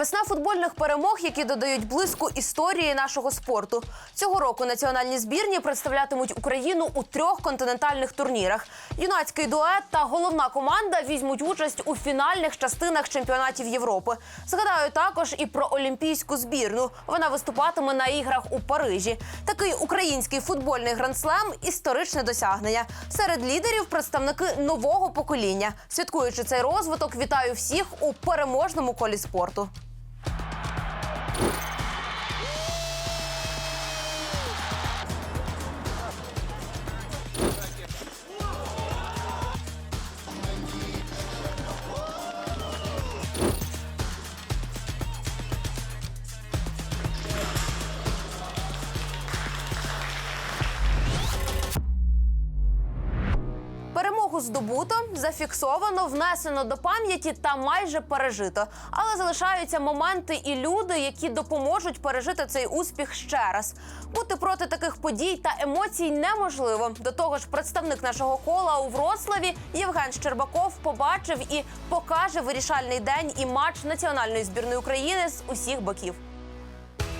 Весна футбольних перемог, які додають блиску історії нашого спорту. Цього року національні збірні представлятимуть Україну у трьох континентальних турнірах. Юнацький дует та головна команда візьмуть участь у фінальних частинах чемпіонатів Європи. Згадаю також і про олімпійську збірну. Вона виступатиме на іграх у Парижі. Такий український футбольний грандслем історичне досягнення. Серед лідерів представники нового покоління. Святкуючи цей розвиток, вітаю всіх у переможному колі спорту. Thank you. Здобуто, зафіксовано, внесено до пам'яті та майже пережито. Але залишаються моменти і люди, які допоможуть пережити цей успіх ще раз. Бути проти таких подій та емоцій неможливо. До того ж, представник нашого кола у Вроцлаві Євген Щербаков побачив і покаже вирішальний день і матч національної збірної України з усіх боків.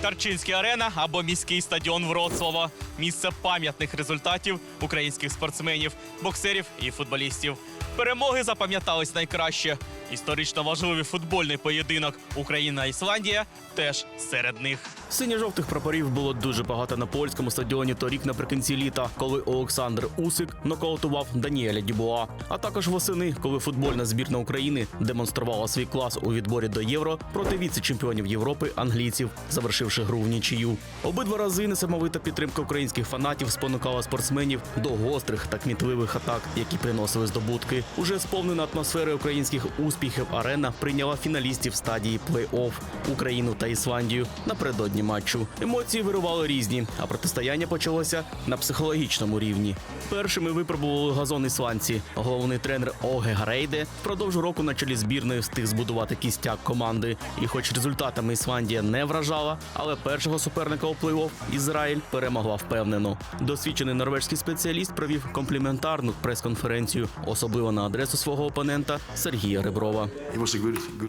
Тарчинська арена або міський стадіон Вроцлава місце пам'ятних результатів українських спортсменів, боксерів і футболістів. Перемоги запам'ятались найкраще. Історично важливий футбольний поєдинок Україна-Ісландія теж серед них. Синьо-жовтих прапорів було дуже багато на польському стадіоні торік наприкінці літа, коли Олександр Усик нокаутував Даніеля Дюбуа. А також восени, коли футбольна збірна України демонструвала свій клас у відборі до євро проти віце-чемпіонів Європи англійців, завершивши гру в нічию. Обидва рази несамовита підтримка українських фанатів спонукала спортсменів до гострих та кмітливих атак, які приносили здобутки. Уже сповнена атмосфери українських успіхів арена прийняла фіналістів стадії плей-офф Україну та Ісландію напередодні матчу. Емоції вирували різні, а протистояння почалося на психологічному рівні. Першими випробували газон ісландці. Головний тренер Оге Гарейде впродовж року на чолі збірної встиг збудувати кістяк команди. І, хоч результатами Ісландія не вражала, але першого суперника у плей-офф Ізраїль перемогла впевнено. Досвідчений норвежський спеціаліст провів компліментарну прес-конференцію, особливо на адресу свого опонента Сергія Реброва.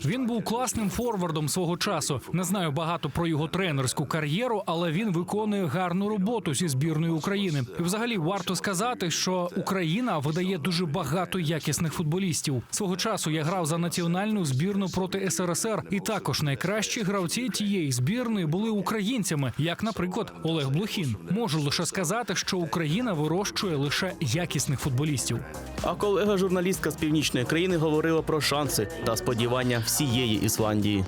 Він був класним форвардом свого часу. Не знаю багато про його тренерську кар'єру, але він виконує гарну роботу зі збірною України. І взагалі варто сказати, що Україна видає дуже багато якісних футболістів. Свого часу я грав за національну збірну проти СРСР, і також найкращі гравці тієї збірної були українцями, як, наприклад, Олег Блохін. Можу лише сказати, що Україна вирощує лише якісних футболістів. А колега журналістка з північної країни говорила про шанси та сподівання всієї Ісландії.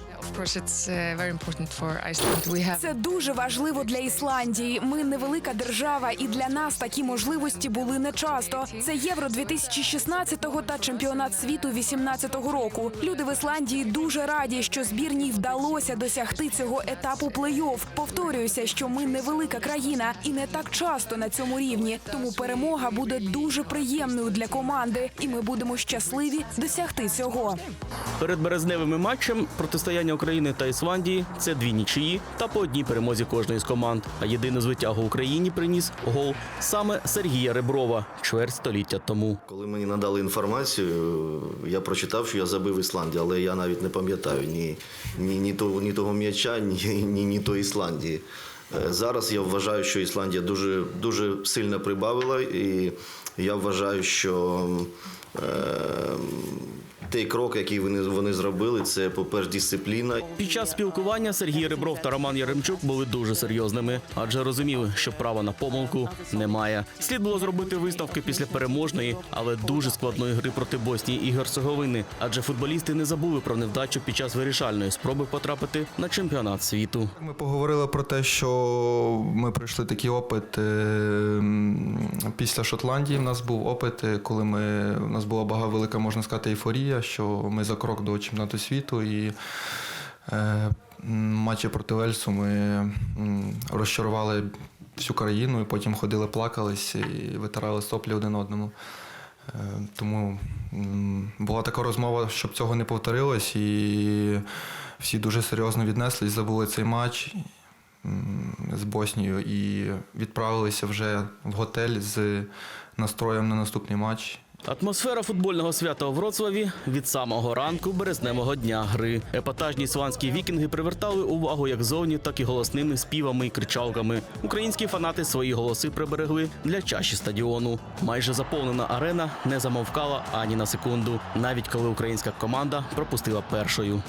Have Це дуже важливо для Ісландії. Ми невелика держава, і для нас такі можливості були нечасто. Це євро 2016-го та чемпіонат світу 18-го року. Люди в Ісландії дуже раді, що збірній вдалося досягти цього етапу плей-офф. Повторююся, що ми невелика країна і не так часто на цьому рівні. Тому перемога буде дуже приємною для команди, і ми будемо щасливі досягти цього. Перед березневими матчем протистояння України та Ісландії це дві нічиї та по одній перемозі кожної з команд. А єдину звитягу Україні приніс гол саме Сергія Реброва чверть століття тому. Коли мені надали інформацію, я прочитав, що я забив Ісландію, але я навіть не пам'ятаю ні, ні, ні, того, ні того м'яча, ні, ні, ні тої Ісландії. Е, Зараз я вважаю, що Ісландія дуже, дуже сильно прибавила, і я вважаю, що е, той крок, який вони, вони зробили, це, по-перше, дисципліна. Під час спілкування Сергій Ребров та Роман Яремчук були дуже серйозними, адже розуміли, що права на помилку немає. Слід було зробити виставки після переможної, але дуже складної гри проти Боснії і Герцеговини, адже футболісти не забули про невдачу під час вирішальної спроби потрапити на чемпіонат світу. Ми поговорили про те, що ми пройшли такий опит е, після Шотландії. У нас був опит, е, коли ми у нас була бага велика, можна сказати, ейфорія, що ми за крок до чемпіонату світу і. Е, Матчі проти Вельсу ми розчарували всю країну і потім ходили, плакались і витирали соплі один одному. Е, Тому була така розмова, щоб цього не повторилось, і всі дуже серйозно віднеслись, забули цей матч з Боснією і відправилися вже в готель з настроєм на наступний матч. Атмосфера футбольного свята у Вроцлаві від самого ранку березневого дня гри. Епатажні сванські вікінги привертали увагу як зовні, так і голосними співами і кричалками. Українські фанати свої голоси приберегли для чаші стадіону. Майже заповнена арена не замовкала ані на секунду, навіть коли українська команда пропустила першою.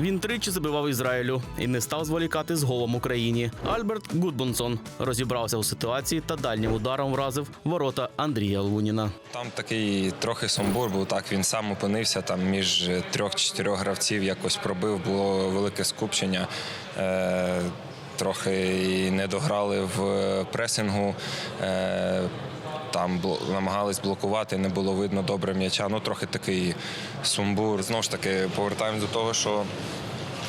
Він тричі забивав Ізраїлю і не став зволікати з голом Україні. Альберт Гудбонсон розібрався у ситуації та дальнім ударом вразив ворота Андрія Луніна. Там такий трохи сумбур був. Так він сам опинився там між трьох-чотирьох гравців, якось пробив, було велике скупчення. Е, трохи не дограли в пресингу. Там намагались блокувати, не було видно добре м'яча. Ну, трохи такий сумбур. Знову ж таки, повертаємось до того, що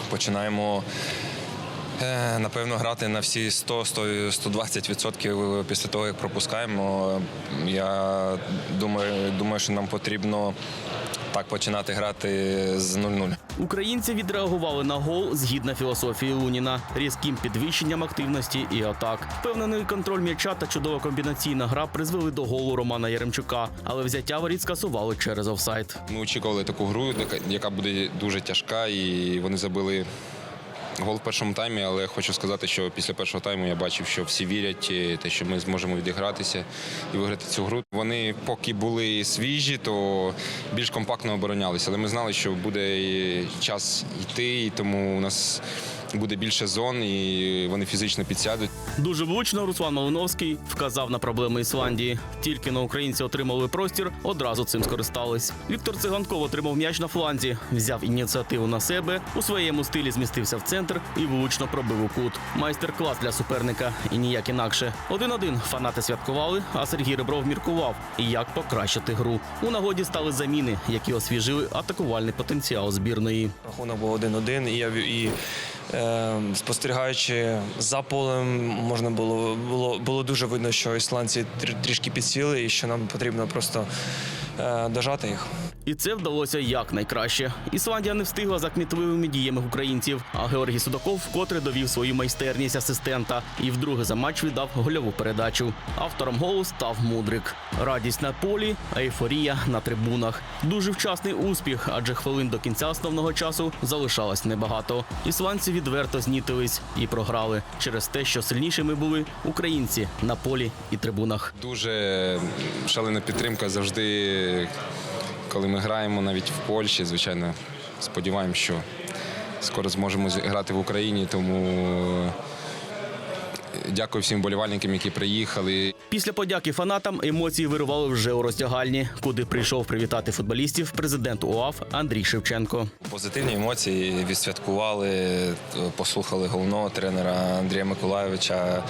починаємо. Е, Напевно, грати на всі 100 100 120% після того, як пропускаємо. Я думаю, думаю, що нам потрібно так починати грати з 0-0. Українці відреагували на гол згідно філософії Луніна, різким підвищенням активності і атак. Впевнений контроль м'яча та чудова комбінаційна гра призвели до голу Романа Яремчука, але взяття воріт скасували через офсайд. Ми очікували таку гру, яка- яка буде дуже тяжка, і вони забили. Гол в першому таймі, але хочу сказати, що після першого тайму я бачив, що всі вірять, е, те, що ми зможемо відігратися і виграти цю гру. Вони поки були свіжі, то більш компактно оборонялися. Але ми знали, що буде е, час йти, і тому у нас буде більше зон, і вони фізично підсядуть. Дуже влучно Руслан Малиновський вказав на проблеми Ісландії. Тільки на українці отримали простір, одразу цим скористались. Віктор Циганков отримав м'яч на фланзі, взяв ініціативу на себе, у своєму стилі змістився в центр і влучно пробив у кут. Майстер-клас для суперника і ніяк інакше. Один-один фанати святкували, а Сергій Ребров міркував, як покращити гру. У нагоді стали заміни, які освіжили атакувальний потенціал збірної. Рахунок був 1-1, і я в- і е, спостерігаючи за полем, можна було було, було дуже видно, що ісландці трішки підсіли, і що нам потрібно просто дожати їх. І це вдалося якнайкраще. Ісландія не встигла за кмітливими діями українців. А Георгій Судаков вкотре довів свою майстерність асистента і вдруге за матч віддав гольову передачу. Автором голу став мудрик. Радість на полі, ейфорія на трибунах. Дуже вчасний успіх, адже хвилин до кінця основного часу залишалось небагато. Ісландці відверто знітились і програли через те, що сильнішими були українці на полі і трибунах. Дуже шалена підтримка завжди, коли ми граємо навіть в Польщі. Звичайно, сподіваємось, що скоро зможемо грати в Україні. Тому е, дякую всім болівальникам, які приїхали. Після подяки фанатам емоції вирували вже у роздягальні, куди прийшов привітати футболістів президент УАФ Андрій Шевченко. Позитивні емоції відсвяткували, послухали головного тренера Андрія Миколайовича,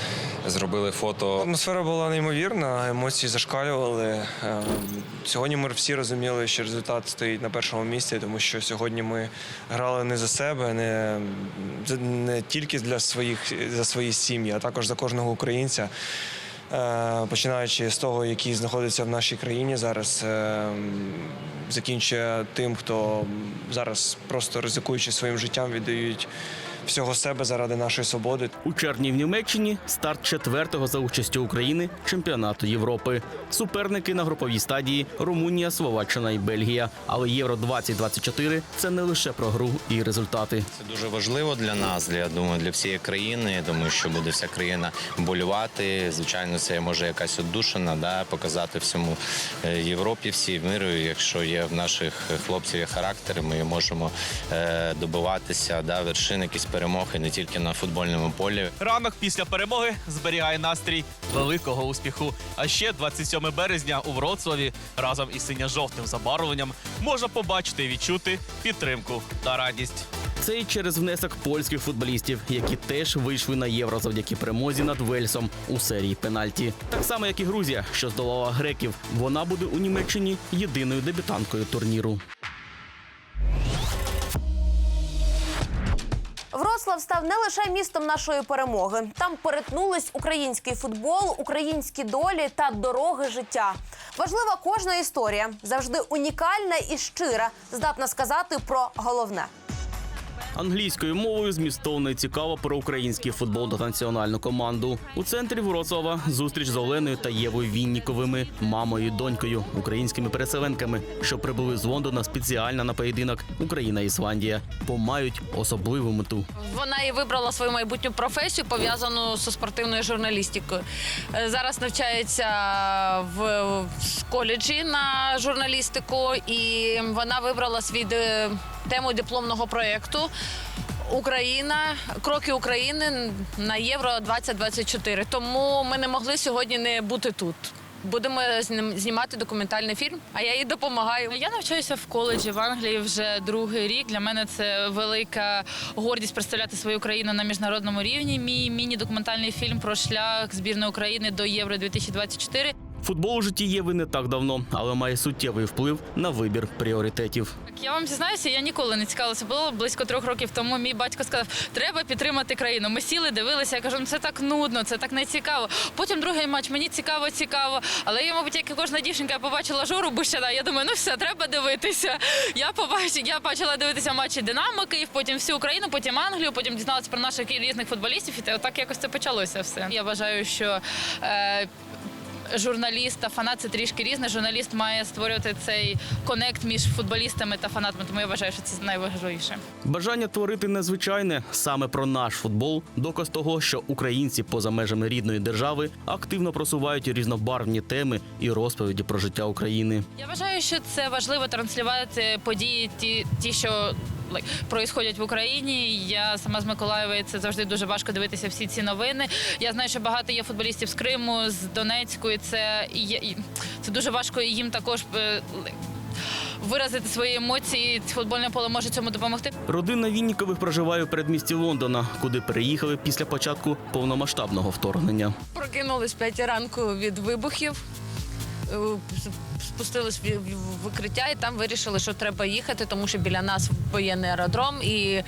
зробили фото. Атмосфера була неймовірна, емоції зашкалювали. Е, Сьогодні ми всі розуміли, що результат стоїть на першому місці, тому що сьогодні ми грали не за себе, не, не тільки для своїх за свої сім'ї, а також за кожного українця. Е, Починаючи з того, який знаходиться в нашій країні зараз, е, закінчує тим, хто зараз просто ризикуючи своїм життям, віддають всього себе заради нашої свободи. У червні в Німеччині старт четвертого за участю України чемпіонату Європи. Суперники на груповій стадії Румунія, Словаччина і Бельгія. Але Євро 2024 – це не лише про гру і результати. Це дуже важливо для нас, для я думаю, для всієї країни. Я думаю, що буде вся країна болювати. Звичайно, це може якась отдушина, да, показати всьому е, Європі, всій миру. Якщо є в наших хлопців є характер, ми можемо е, добиватися да, вершин, якісь перемоги не тільки на футбольному полі. Ранок після перемоги зберігає настрій великого успіху. А ще 27 березня у Вроцлаві разом із синьо-жовтим забарвленням можна побачити і відчути підтримку та радість. Це і через внесок польських футболістів, які теж вийшли на євро завдяки перемозі над Вельсом у серії пенальті. Так само, як і Грузія, що здолала греків. Вона буде у Німеччині єдиною дебютанткою турніру. Вроцлав став не лише містом нашої перемоги. Там перетнулись український футбол, українські долі та дороги життя. Важлива кожна історія, завжди унікальна і щира, здатна сказати про головне. Англійською мовою змістовно і цікаво про український футбол та національну команду. У центрі Вроцлава зустріч з Оленою та Євою Вінніковими, мамою і донькою, українськими переселенками, що прибули з Лондона спеціально на поєдинок Україна Ісландія, бо мають особливу мету. Вона і вибрала свою майбутню професію, пов'язану зі спортивною журналістикою. Е, Зараз навчається в коледжі на журналістику, і вона вибрала свій де- тему дипломного проєкту. Україна, кроки України на Євро 2024. Тому ми не могли сьогодні не бути тут. Будемо знім- знімати документальний фільм, а я їй допомагаю. Я навчаюся в коледжі в Англії вже другий рік. Для мене це велика гордість представляти свою країну на міжнародному рівні. Мій міні-документальний фільм про шлях збірної України до Євро 2024 Футбол у житті Єви не так давно, але має суттєвий вплив на вибір пріоритетів. Я вам зізнаюся, я ніколи не цікавилася. Було близько трьох років тому. Мій батько сказав, треба підтримати країну. Ми сіли, дивилися. Я кажу, ну це так нудно, це так не цікаво. Потім другий матч, мені цікаво, цікаво. Але я, мабуть, як і кожна дівчинка, я побачила жору Бущана. Я думаю, ну все, треба дивитися. Я побачила, я почала дивитися матчі Динамо Київ, потім всю Україну, потім Англію, потім дізналася про наших різних футболістів. І так якось це почалося все. Я вважаю, що. Е, журналіст та фанат це трішки різне. Журналіст має створювати цей конект між футболістами та фанатами. Тому я вважаю, що це найважливіше. Бажання творити незвичайне саме про наш футбол, доказ того, що українці поза межами рідної держави активно просувають різнобарвні теми і розповіді про життя України. Я вважаю, що це важливо транслювати події, ті, ті що like, происходять в Україні. Я сама з Миколаєва, і це завжди дуже важко дивитися всі ці новини. Я знаю, що багато є футболістів з Криму, з Донецьку, і це і і це дуже важко їм також. е, Виразити свої емоції, футбольне поле може цьому допомогти. Родина Віннікових проживає у передмісті Лондона, куди переїхали після початку повномасштабного вторгнення. Прокинулись 5 ранку від вибухів. Спустились в викриття і там вирішили, що треба їхати, тому що біля нас воєнний аеродром, і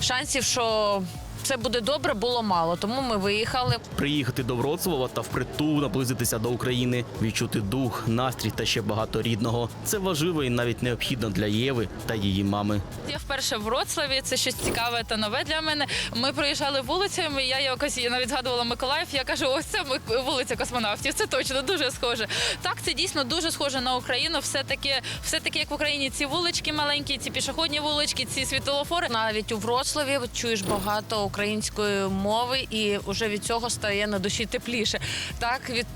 шансів, що все буде добре, було мало. Тому ми виїхали. Приїхати до Вроцлава та впритул наблизитися до України, відчути дух, настрій та ще багато рідного. Це важливо і навіть необхідно для Єви та її мами. Я вперше в Вроцлаві. Це щось цікаве та нове для мене. Ми проїжджали вулицями. Я якось я навіть згадувала Миколаїв. Я кажу, ось це ми- вулиця космонавтів. Це точно дуже схоже. Так, це дійсно дуже схоже на Україну. Все таки, все таки, як в Україні, ці вулички маленькі, ці пішохідні вулички, ці світлофори. Навіть у Вроцлаві чуєш багато української мови, і вже від цього стає на душі тепліше. Так, від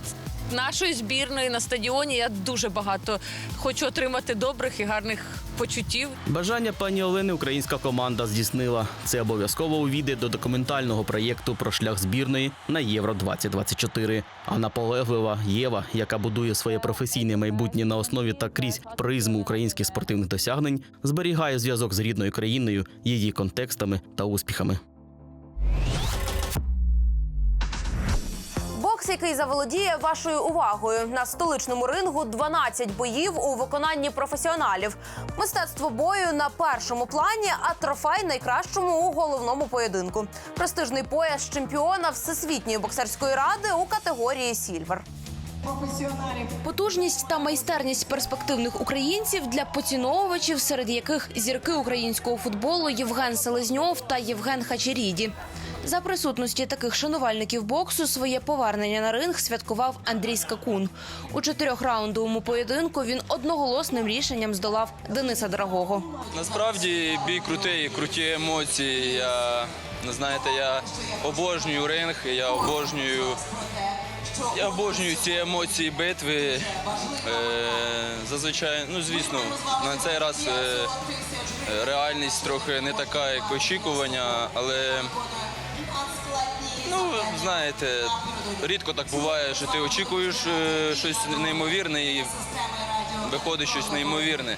нашої збірної на стадіоні я дуже багато хочу отримати добрих і гарних почуттів. Бажання пані Олени українська команда здійснила. Це обов'язково увійде до документального проєкту про шлях збірної на Євро 2024 А наполеглива Єва, яка будує своє професійне майбутнє на основі та крізь призму українських спортивних досягнень, зберігає зв'язок з рідною країною, її контекстами та успіхами. Бокс, який заволодіє вашою увагою на столичному рингу 12 боїв у виконанні професіоналів. Мистецтво бою на першому плані, а трофей найкращому у головному поєдинку. Престижний пояс чемпіона всесвітньої боксерської ради у категорії Сільвер. Потужність та майстерність перспективних українців для поціновувачів, серед яких зірки українського футболу Євген Селезньов та Євген Хачеріді. За присутності таких шанувальників боксу своє повернення на ринг святкував Андрій Скакун. У чотирьохраундовому поєдинку він одноголосним рішенням здолав Дениса Дорогого. Насправді бій крутий, круті емоції. Я ну, знаєте, я обожнюю ринг, я обожнюю. Я обожнюю ці емоції битви. Е, зазвичай, ну звісно, на цей раз е, реальність трохи не така, як очікування, але ну, знаєте, рідко так буває, що ти очікуєш е, щось неймовірне і виходить щось неймовірне.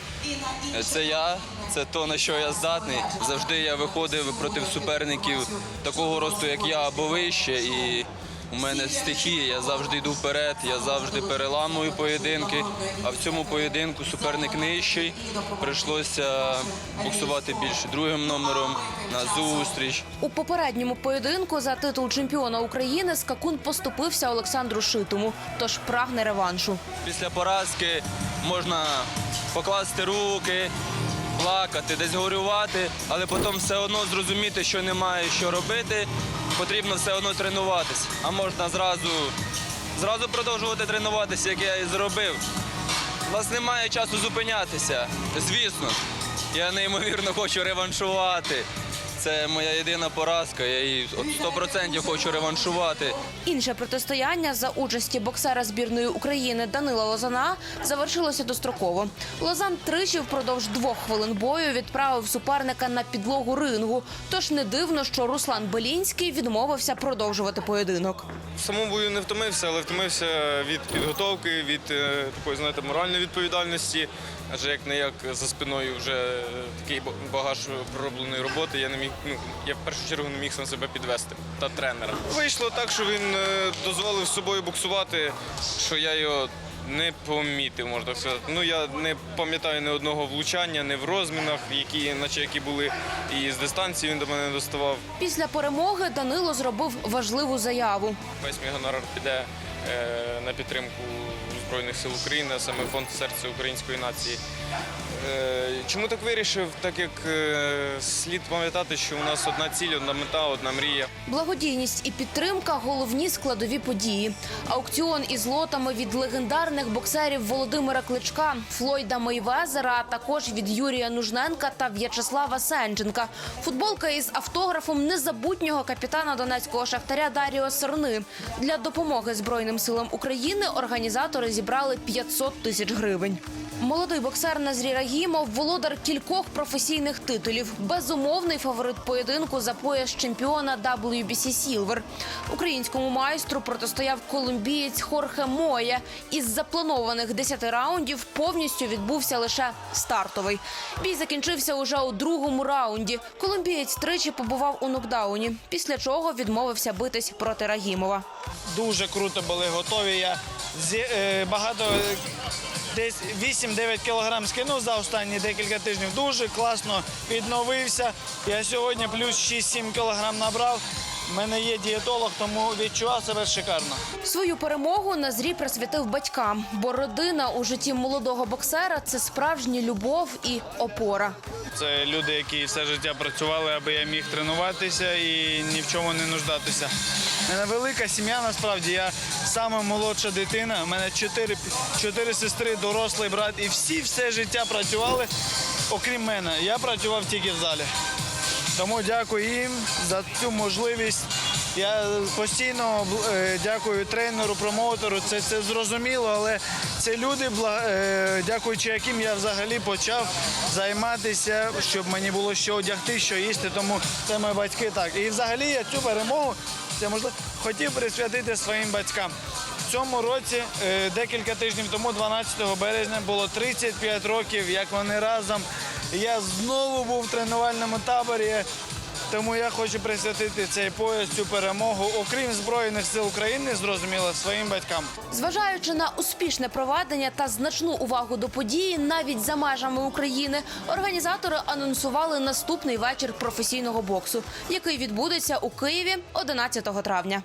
Це я, це то, на що я здатний. Завжди я виходив проти суперників такого росту, як я, або вище. І у мене стихія, я завжди йду вперед, я завжди переламую поєдинки. А в цьому поєдинку суперник нижчий. Прийшлося буксувати більше другим номером на зустріч. У попередньому поєдинку за титул чемпіона України Скакун поступився Олександру Шитому, тож прагне реваншу. Після поразки можна покласти руки, плакати, десь горювати, але потім все одно зрозуміти, що немає що робити, потрібно все одно тренуватися. А можна зразу, зразу продовжувати тренуватися, як я і зробив. У нас немає часу зупинятися, звісно. Я неймовірно хочу реваншувати. Це моя єдина поразка. Я її от 100% хочу реваншувати. Інше протистояння за участі боксера збірної України Данила Лозана завершилося достроково. Лозан тричі впродовж двох хвилин бою відправив суперника на підлогу рингу. Тож не дивно, що Руслан Белінський відмовився продовжувати поєдинок. В самому бою не втомився, але втомився від підготовки, від е, такої, знаєте, моральної відповідальності. Адже як не як за спиною вже такий ба- багаж проробленої роботи, я не міг, ну я в першу чергу не міг сам себе підвести та тренера. Вийшло так, що він е, дозволив з собою боксувати, що я його не помітив, можна так сказати. Ну я не пам'ятаю ні одного влучання, не в розмінах, які, наче які були, і з дистанції він до мене не доставав. Pісля перемоги Данило зробив важливу заяву. Весь мій гонорар піде е, на підтримку Збройних сил України, а саме фонд серця української нації. Е, чому так вирішив? Так як е, слід пам'ятати, що у нас одна ціль, одна мета, одна мрія. Благодійність і підтримка головні складові події. Аукціон із лотами від легендарних боксерів Володимира Кличка, Флойда Мейвезера, а також від Юрія Нужненка та В'ячеслава Сенченка. Футболка із автографом незабутнього капітана донецького шахтаря Даріо Сорни. Для допомоги Збройним силам України організатори зібрали 500 тисяч гривень. Молодий боксер Назрі Рагімов володар кількох професійних титулів. Безумовний фаворит поєдинку за пояс чемпіона WBC Silver. Українському майстру протистояв колумбієць Хорхе Моє. Із запланованих 10 раундів повністю відбувся лише стартовий. Бій закінчився уже у другому раунді. Колумбієць тричі побував у нокдауні, після чого відмовився битись проти Рагімова. дуже круто були готові. Я багато е, десь 8-9 кілограм скинув за останні декілька тижнів. Дуже класно відновився. Я сьогодні плюс 6-7 кілограм набрав. У мене є дієтолог, тому відчував себе шикарно. Свою перемогу Назрі присвятив батькам, бо родина у житті молодого боксера це справжня любов і опора. Це люди, які все життя працювали, аби я міг тренуватися і ні в чому не нуждатися. У мене велика сім'я, насправді. Я сама молодша дитина. У мене чотири, чотири сестри, дорослий брат, і всі все життя працювали, окрім мене. Я працював тільки в залі. Тому дякую їм за цю можливість. Я постійно е, дякую тренеру, промоутеру. Це, це зрозуміло, але це люди, е, дякуючи яким я взагалі почав займатися, щоб мені було що одягти, що їсти. Тому це мої батьки так. І взагалі я цю перемогу це можливо хотів присвятити своїм батькам. Цьому році, е, декілька тижнів тому, 12 березня, було 35 років, як вони разом. Я знову був в тренувальному таборі. Тому я хочу присвятити цей пояс, цю перемогу, окрім Збройних сил України, зрозуміло, своїм батькам. Зважаючи на успішне проведення та значну увагу до події, навіть за межами України, організатори анонсували наступний вечір професійного боксу, який відбудеться у Києві 11 травня.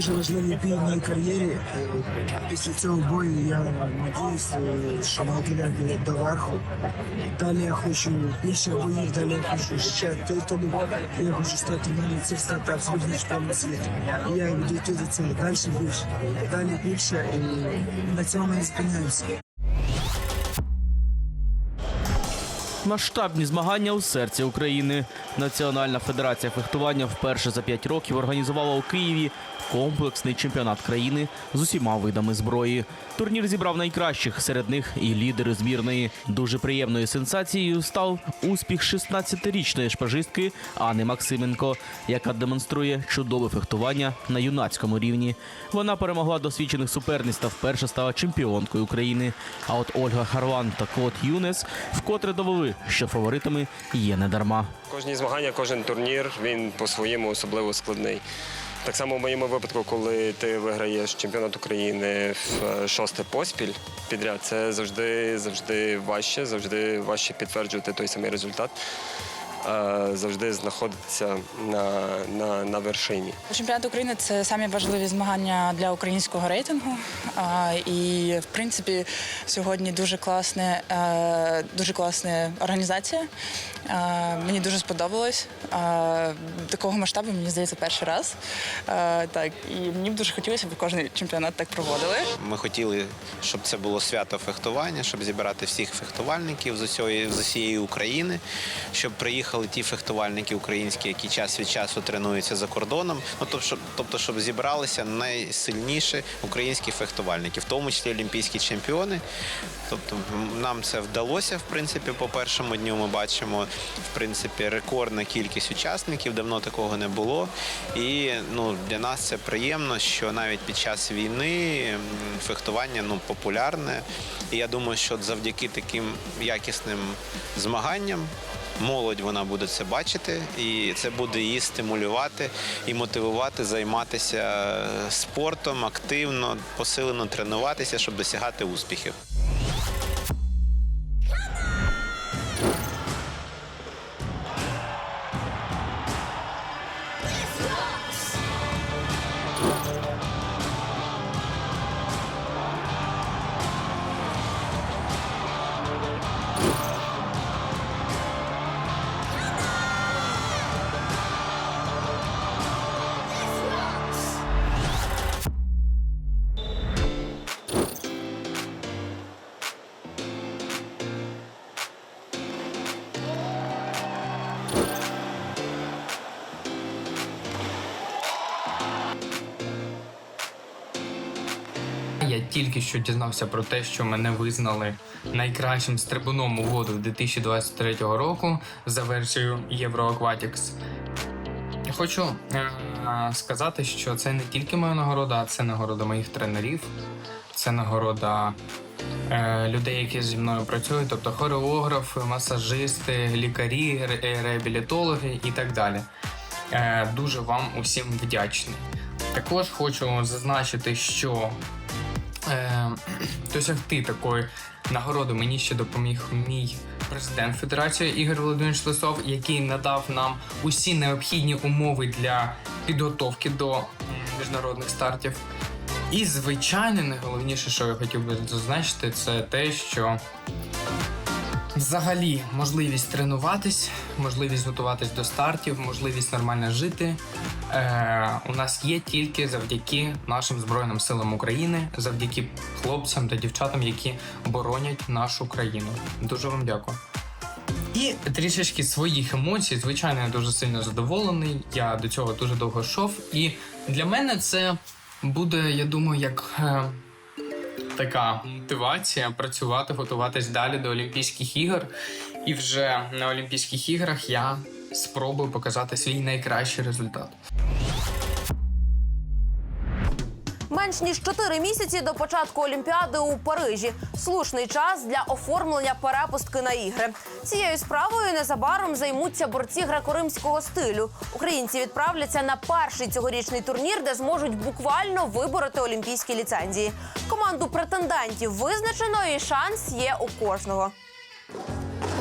Дуже важливий бій кар'єрі. Після цього бою я надіюсь, е, що ми дійдемо до верху. Далі я хочу більше боїв, далі я хочу ще титулів. Я хочу стати на це стати абсолютно чемпіоном світу. І я буду йти до цього далі більше, далі більше. І на цьому не спиняємося. Масштабні змагання у серці України. Національна федерація фехтування вперше за п'ять років організувала у Києві комплексний чемпіонат країни з усіма видами зброї. Турнір зібрав найкращих, серед них і лідери збірної. Дуже приємною сенсацією став успіх 16-річної шпажистки Ани Максименко, яка демонструє чудове фехтування на юнацькому рівні. Вона перемогла досвідчених суперниць та вперше стала чемпіонкою України. А от Ольга Харван та Клод Юнес вкотре довели, що фаворитами є недарма. Кожні змагання, кожен турнір він по-своєму особливо складний. Так само в моєму випадку, коли ти виграєш чемпіонат України в е, шосте поспіль підряд, це завжди завжди важче, завжди важче підтверджувати той самий результат, завжди знаходитися на, на, на вершині. Чемпіонат України це самі важливі змагання для українського рейтингу. І в принципі сьогодні дуже класне, е, дуже класна організація. Е, Мені дуже сподобалось. Е, Такого масштабу мені здається перший раз. Е, Так і мені б дуже хотілося, б кожен чемпіонат так проводили. Ми хотіли, щоб це було свято фехтування, щоб зібрати всіх фехтувальників з усієї, з усієї України, щоб приїхали ті фехтувальники українські, які час від часу тренуються за кордоном. Ну тобто, щоб, тобто, щоб зібралися найсильніші українські фехтувальники, в тому числі олімпійські чемпіони. Тобто нам це вдалося, в принципі, по першому дню ми бачимо в принципі рекордна кількість учасників. Давно такого не було. І ну для нас це приємно, що навіть під час війни фехтування ну популярне. І я думаю, що завдяки таким якісним змаганням. Молодь вона буде це бачити, і це буде її стимулювати і мотивувати займатися е, спортом активно, посилено тренуватися, щоб досягати успіхів. Тільки що дізнався про те, що мене визнали найкращим стрибуном у воду 2023 року за версією Euroaquatics. Хочу е- сказати, що це не тільки моя нагорода, а це нагорода моїх тренерів, це нагорода е- людей, які зі мною працюють, тобто хореографи, масажисти, лікарі, ре- реабілітологи і так далі. Е- дуже вам усім вдячний. Також хочу зазначити, що е, досягти такої нагороди мені ще допоміг мій президент Федерації Ігор Володимирович Лисов, який надав нам усі необхідні умови для підготовки до міжнародних стартів. І, звичайно, найголовніше, що я хотів би зазначити, це те, що взагалі можливість тренуватись, можливість готуватись до стартів, можливість нормально жити. Е, у нас є тільки завдяки нашим Збройним силам України, завдяки хлопцям та дівчатам, які боронять нашу країну. Дуже вам дякую. І трішечки своїх емоцій. Звичайно, я дуже сильно задоволений. Я до цього дуже довго йшов. І для мене це буде, я думаю, як е, така мотивація працювати, готуватись далі до Олімпійських ігор. І вже на Олімпійських іграх я спробую показати свій найкращий результат. Менш ніж 4 місяці до початку Олімпіади у Парижі. Слушний час для оформлення перепустки на ігри. Цією справою незабаром займуться борці греко-римського стилю. Українці відправляться на перший цьогорічний турнір, де зможуть буквально вибороти олімпійські ліцензії. Команду претендентів визначено, і шанс є у кожного.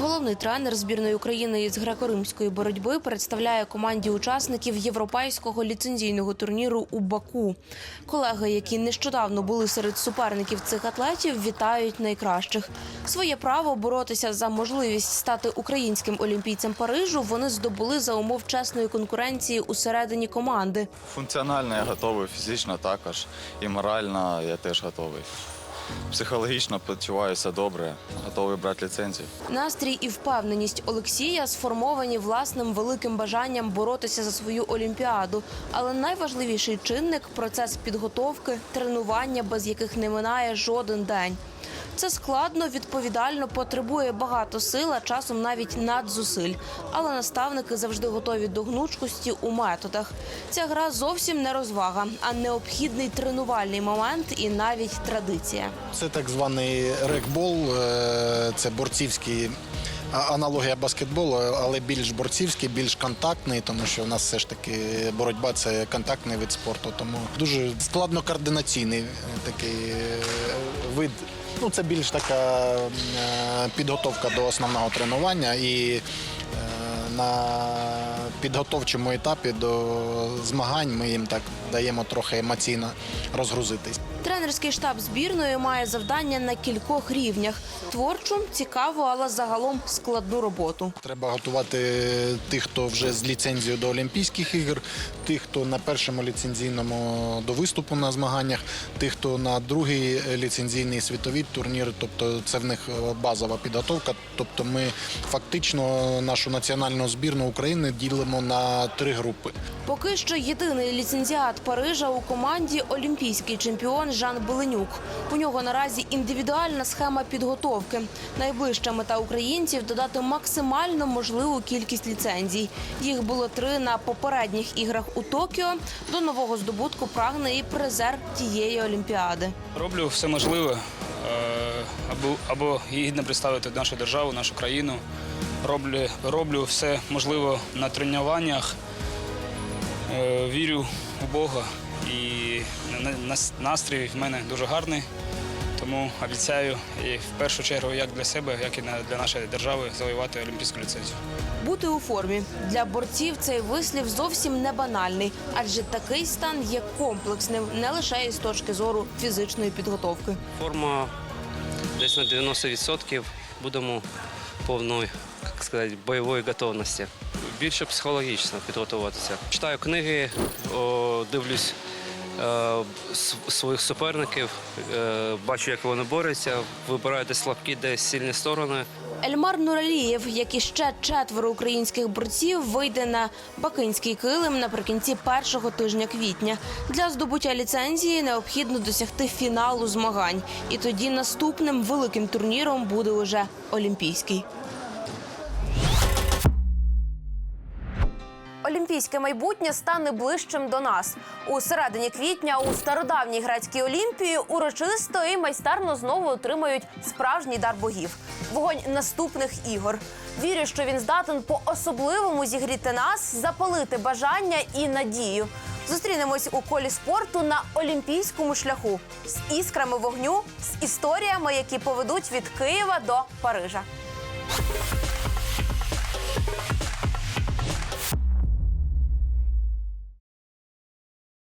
Головний тренер збірної України із греко-римської боротьби представляє команді учасників європейського ліцензійного турніру у Баку. Колеги, які нещодавно були серед суперників цих атлетів, вітають найкращих. Своє право боротися за можливість стати українським олімпійцем Парижу вони здобули за умов чесної конкуренції усередині команди. Функціонально я готовий, фізично також. І морально я теж готовий. Психологічно почуваюся добре, готовий брати ліцензію. Настрій і впевненість Олексія сформовані власним великим бажанням боротися за свою олімпіаду. Але найважливіший чинник процес підготовки, тренування, без яких не минає жоден день. Це складно, відповідально, потребує багато сил, а часом навіть надзусиль. Але наставники завжди готові до гнучкості у методах. Ця гра зовсім не розвага, а необхідний тренувальний момент і навіть традиція. Це так званий рекбол, е, це борцівський аналогія баскетболу, але більш борцівський, більш контактний, тому що у нас все ж таки боротьба це контактний вид спорту. Тому дуже складно координаційний е, такий е, вид. Ну, це більш така е, підготовка до основного тренування і е, на підготовчому етапі до змагань ми їм так даємо трохи емоційно розгрузитись. Тренерський штаб збірної має завдання на кількох рівнях: творчу, цікаву, але загалом складну роботу. Треба готувати тих, хто вже з ліцензією до Олімпійських ігор, тих, хто на першому ліцензійному до виступу на змаганнях, тих, хто на другий ліцензійний світовий турнір. Тобто це в них базова підготовка. Тобто ми фактично нашу національну збірну України ділимо на три групи. Поки що єдиний ліцензіат Парижа у команді олімпійський чемпіон Жан Беленюк. У нього наразі індивідуальна схема підготовки. Найближча мета українців додати максимально можливу кількість ліцензій. Їх було три на попередніх іграх у Токіо. До нового здобутку прагне і призер тієї олімпіади. Роблю все можливе, е, або, або гідно представити нашу державу, нашу країну. Роблю, роблю все можливе на тренуваннях. Е, Вірю у Бога і на- на- настрій в мене дуже гарний. Тому обіцяю і в першу чергу як для себе, як і для нашої держави завоювати олімпійську ліцензію. Бути у формі для борців цей вислів зовсім не банальний, адже такий стан є комплексним не лише із точки зору фізичної підготовки. Форма десь на 90% будемо повної, як сказати, бойової готовності. Більше психологічно підготуватися. Читаю книги, о, дивлюсь своїх суперників, е, бачу, як вони борються, вибираю де слабкі, де сильні сторони. Ельмар Нуралієв, як і ще четверо українських борців, вийде на бакинський килим наприкінці першого тижня квітня. Для здобуття ліцензії необхідно досягти фіналу змагань, і тоді наступним великим турніром буде уже олімпійський. Олімпійське майбутнє стане ближчим до нас. У середині квітня у стародавній грецькій олімпії урочисто і майстерно знову отримають справжній дар богів вогонь наступних ігор. Вірю, що він здатен по-особливому зігріти нас, запалити бажання і надію. Зустрінемось у колі спорту на олімпійському шляху з іскрами вогню, з історіями, які поведуть від Києва до Парижа.